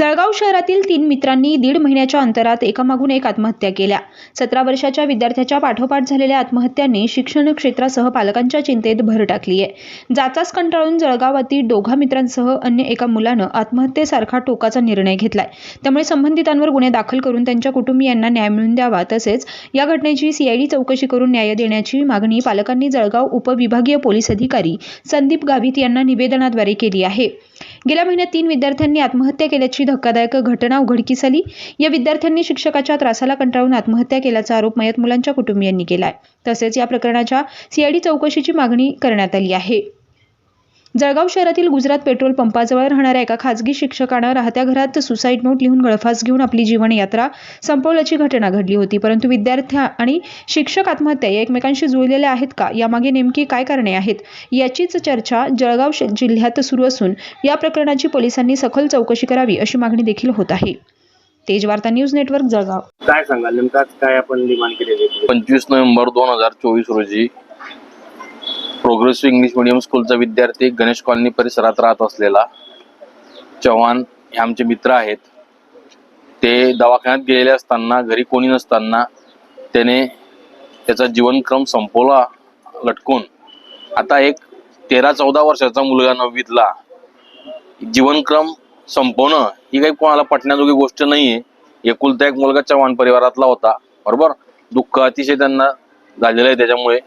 जळगाव शहरातील तीन मित्रांनी दीड महिन्याच्या अंतरात एकामागून एक आत्महत्या केल्या. सतरा वर्षाच्या विद्यार्थ्याच्या पाठोपाठ झालेल्या आत्महत्यांनी शिक्षण क्षेत्रासह पालकांच्या चिंतेत भर टाकली आहे जाचाच कंटाळून जळगावातील दोघा मित्रांसह अन्य एका मुलानं आत्महत्येसारखा टोकाचा निर्णय घेतलाय. त्यामुळे संबंधितांवर गुन्हे दाखल करून त्यांच्या कुटुंबियांना न्याय मिळून द्यावा तसेच या घटनेची सीआयडी चौकशी करून न्याय देण्याची मागणी पालकांनी जळगाव उपविभागीय पोलीस अधिकारी संदीप गावित यांना निवेदनाद्वारे केली आहे. गेल्या महिन्यात तीन विद्यार्थ्यांनी आत्महत्या केल्याची धक्कादायक घटना उघडकीस आली. या विद्यार्थ्यांनी शिक्षकाच्या त्रासाला कंटाळून आत्महत्या केल्याचा आरोप मयत मुलांच्या कुटुंबियांनी केलाय. तसेच या प्रकरणाच्या सीआयडी चौकशीची मागणी करण्यात आली आहे. जळगाव शहरातील गुजरात पेट्रोल पंपाजवळ राहणाऱ्या एका खासगी शिक्षकानं राहत्या घरात सुसाईड नोट लिहून गळफास घेऊन आपली जीवनयात्रा संपवल्याची घटना घडली होती. परंतु विद्यार्थी आणि शिक्षक आत्महत्या या एकमेकांशी जुळलेल्या आहेत का? यामागे नेमकी काय कारणे आहेत? याचीच चर्चा जळगाव जिल्ह्यात सुरू असून या प्रकरणाची पोलिसांनी सखोल चौकशी करावी अशी मागणी देखील होत आहे. तेज वार्ता न्यूज नेटवर्क जळगाव. काय सांगाल? नेमका काय आपण पंचवीस नोव्हेंबर दोन हजार चोवीस रोजी प्रोग्रेसिव्ह इंग्लिश मिडियम स्कूलचा विद्यार्थी गणेश कॉलनी परिसरात राहत असलेला चव्हाण हे आमचे मित्र आहेत. ते दवाखान्यात गेलेले असताना घरी कोणी नसताना त्याने त्याचा जीवनक्रम संपवला लटकून. आता एक तेरा चौदा वर्षाचा मुलगा नववीतला. जीवनक्रम संपवणं ही काही कोणाला पटण्याजोगी गोष्ट नाही आहे एकुलता एक मुलगा चव्हाण परिवारातला होता. बरोबर? दुःख अतिशय त्यांना झालेलं आहे त्याच्यामुळे.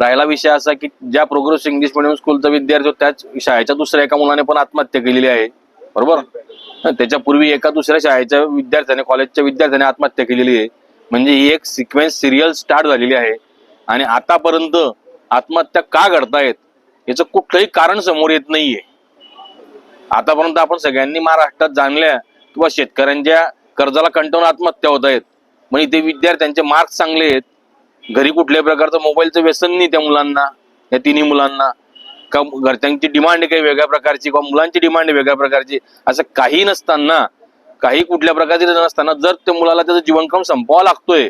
राहिला विषय असा की ज्या प्रोग्रेस इंग्लिश मिडियम स्कूलचा विद्यार्थी होता, त्याच शाळेच्या दुसऱ्या एका मुलाने पण आत्महत्या केलेली आहे. बरोबर? त्याच्यापूर्वी एका दुसऱ्या शाळेच्या विद्यार्थ्याने कॉलेजच्या विद्यार्थ्याने आत्महत्या केलेली आहे. म्हणजे ही एक सिक्वेन्स सिरियल स्टार्ट झालेली आहे. आणि आतापर्यंत आत्महत्या का घडतायत याचं कुठलंही कारण समोर येत नाहीये. आतापर्यंत आपण सगळ्यांनी महाराष्ट्रात जाणल्या किंवा शेतकऱ्यांच्या कर्जाला कंटाळून आत्महत्या होत आहेत म्हणजे ते विद्यार्थ्यांचे मार्क्स चांगले आहेत. घरी कुठल्याही प्रकारचं मोबाईलचं व्यसन नाही त्या मुलांना या तिन्ही मुलांना. का घरच्यांची डिमांड काही वेगळ्या प्रकारची किंवा मुलांची डिमांड वेगळ्या प्रकारची असं काही नसताना काही कुठल्या प्रकारचे नसताना जर त्या मुलाला त्याचं जीवनक्रम संपवावा लागतोय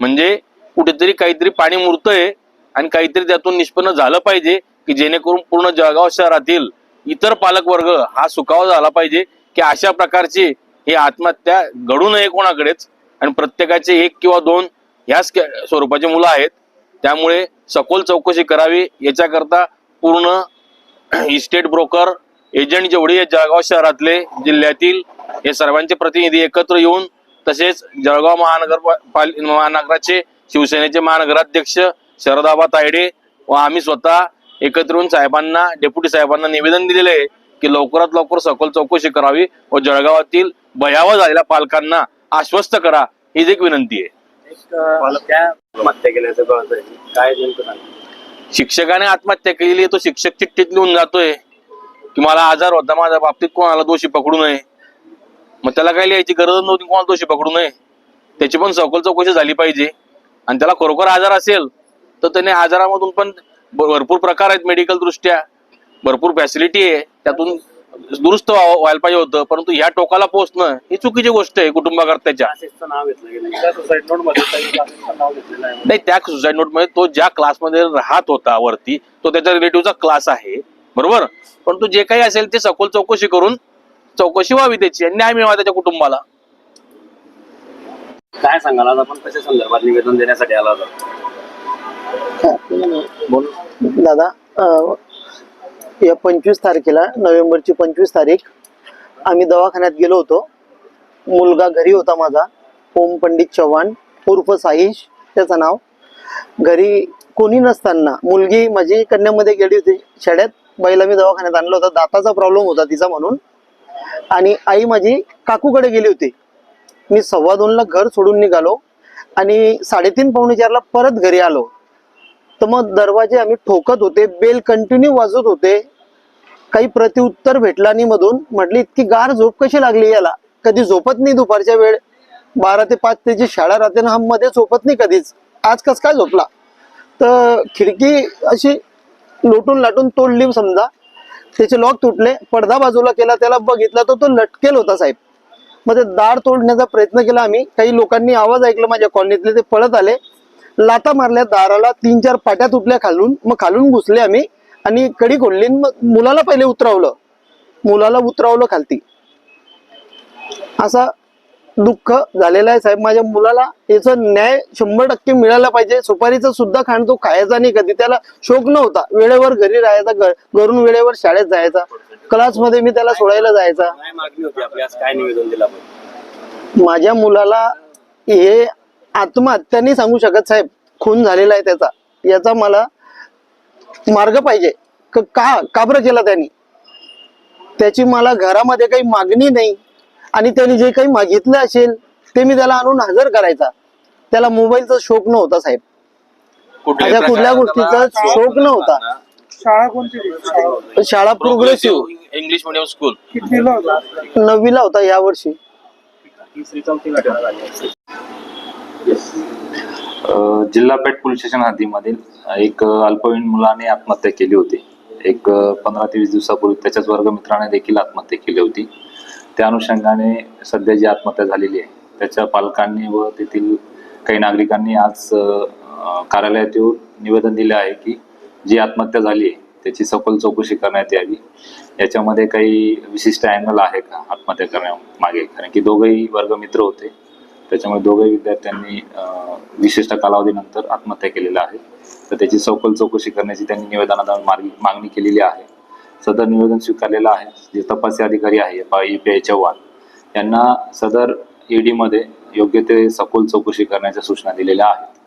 म्हणजे कुठेतरी काहीतरी पाणी मुरतंय आणि काहीतरी त्यातून निष्पन्न झालं पाहिजे की जेणेकरून पूर्ण जळगाव शहरातील इतर पालक वर्ग हा सुखावा झाला पाहिजे की अशा प्रकारची ही आत्महत्या घडू नये कोणाकडेच. आणि प्रत्येकाचे एक किंवा दोन ह्याच स्वरूपाची मुलं आहेत. त्यामुळे सखोल चौकशी करावी. याच्याकरता पूर्ण इस्टेट ब्रोकर एजंट जेवढे या जळगाव शहरातले जिल्ह्यातील हे सर्वांचे प्रतिनिधी एकत्र येऊन तसेच जळगाव महानगर पाल- महानगराचे शिवसेनेचे महानगराध्यक्ष शरदाबा तायडे व आम्ही स्वतः एकत्र येऊन साहेबांना डेप्युटी साहेबांना निवेदन दिलेले आहे की लवकरात लवकर सखोल चौकशी करावी व जळगावातील भयावह झालेल्या पालकांना आश्वस्त करा. हीच एक विनंती आहे. आत्महत्या केल्याचं काय नेमकं शिक्षकाने आत्महत्या केली तो शिक्षक चिठ्ठीत लिहून जातोय की मला आजार होता माझ्या बाबतीत कोणाला दोषी पकडू नये. मग त्याला काही लिहायची गरज नव्हती कोणाला दोषी पकडू नये. त्याची पण सखोल चौकशी झाली पाहिजे. आणि त्याला खरोखर आजार असेल तर त्याने आजारामधून पण भरपूर प्रकार आहेत मेडिकल दृष्ट्या. भरपूर फॅसिलिटी आहे. त्यातून दुरुस्त व्हायला पाहिजे होतं परंतु ह्या टोकाला पोहोचणं ही चुकीची गोष्ट आहे कुटुंबाकर्त्याच्या. नाही त्या सुसाईड नोटमध्ये तो ज्या क्लासमध्ये राहत होता वरती तो त्याच्या रिलेटिव्हचा क्लास आहे. बरोबर? परंतु जे काही असेल ते सखोल चौकशी करून चौकशी व्हावी त्याची आणि न्याय मिळावा त्याच्या कुटुंबाला. काय सांगाल आज आपण? कशा संदर्भात निवेदन देण्यासाठी आला होता बोल. दादा या पंचवीस तारखेला नोव्हेंबरची पंचवीस तारीख आम्ही दवाखान्यात गेलो होतो. मुलगा घरी होता माझा ओम पंडित चव्हाण उर्फ साईश त्याचं नाव. घरी कोणी नसताना मुलगी माझी कन्यामध्ये गेली होती शाळेत. बाईला मी दवाखान्यात आणलं होतं. दाताचा प्रॉब्लेम होता तिचा म्हणून. आणि आई माझी काकूकडे गेली होती. मी सव्वा दोनला घर सोडून निघालो आणि साडेतीन पावणे चारला परत घरी आलो. तर मग दरवाजे आम्ही ठोकत होते बेल कंटिन्यू वाजत होते. काही प्रतिउत्तर भेटला आणि मधून म्हटली इतकी गार झोप कशी लागली याला? कधी झोपत नाही दुपारच्या वेळ. बारा ते पाच त्याची शाळा राहते ना हा मध्ये झोपत नाही कधीच. आज कस काय झोपला? तर खिडकी अशी लोटून लाटून तोडली समजा. त्याचे लॉक तुटले. पडदा बाजूला केला त्याला बघितला तर तो लटकेल होता साहेब. मग ते दार तोडण्याचा प्रयत्न केला आम्ही. काही लोकांनी आवाज ऐकला माझ्या कॉलनीतले ते पळत आले. लाता मारल्या दाराला तीन चार पाट्या तुटल्या खालून. मग खालून घुसले आम्ही. आणि कडी मग मुलाला पहिले उतरवलं. मुलाला उतरवलं खालती. असा दुःख झालेला आहे साहेब. माझ्या मुलाला याचा न्याय शंभर टक्के मिळाला पाहिजे. सुपारीचं सुद्धा खाण तो खायचा नाही कधी. त्याला शोक नव्हता. वेळेवर घरी राहायचा घरून वेळेवर शाळेत जायचा. क्लासमध्ये मी त्याला सोडायला जायचा. माझ्या मुलाला हे आत्महत्या नाही सांगू शकत साहेब. खून झालेला आहे त्याचा. याचा मला मार्ग पाहिजे. क- का बरं केला त्यांनी? त्याची मला घरामध्ये काही मागणी नाही. आणि त्यांनी जे काही मागितलं असेल ते मी त्याला आणून हजर करायचा. त्याला मोबाईलचा शोक नव्हता साहेब. अशा कुठल्या गोष्टीचा शोक नव्हता? शाळा कोणती शाळा शाळा प्रोग्रेसिव्ह. इंग्लिश मिडियम स्कूल नववीला होता या वर्षी तिसरी चौथी घटना झाली असेल. अ, जिल्हा पेठ पोलीस स्टेशन हद्दीमधील एक अल्पवयीन मुलाने आत्महत्या केली होती. एक पंधरा ते वीस दिवसापूर्वी त्याच्याच वर्गमित्राने देखील आत्महत्या केली होती. त्या अनुषंगाने सध्या जी आत्महत्या झालेली आहे त्याच्या पालकांनी व तेथील काही नागरिकांनी आज कार्यालयात येऊन निवेदन दिले आहे की जी आत्महत्या झाली आहे त्याची सखोल चौकशी करण्यात यावी. याच्यामध्ये काही विशिष्ट अँगल आहे का आत्महत्या करण्यामागे? कारण की दोघंही वर्गमित्र होते. त्याच्यामुळे दोघंही विद्यार्थ्यांनी विशिष्ट कालावधीनंतर आत्महत्या केलेल्या आहे तर त्याची सखोल चौकशी करण्याची त्यांनी निवेदनात मागणी केलेली आहे. सदर निवेदन स्वीकारलेलं आहे. जे तपासी अधिकारी आहे ई पी आय चव्हाण यांना सदर ईडीमध्ये योग्य ते सखोल चौकशी करण्याच्या सूचना दिलेल्या आहेत.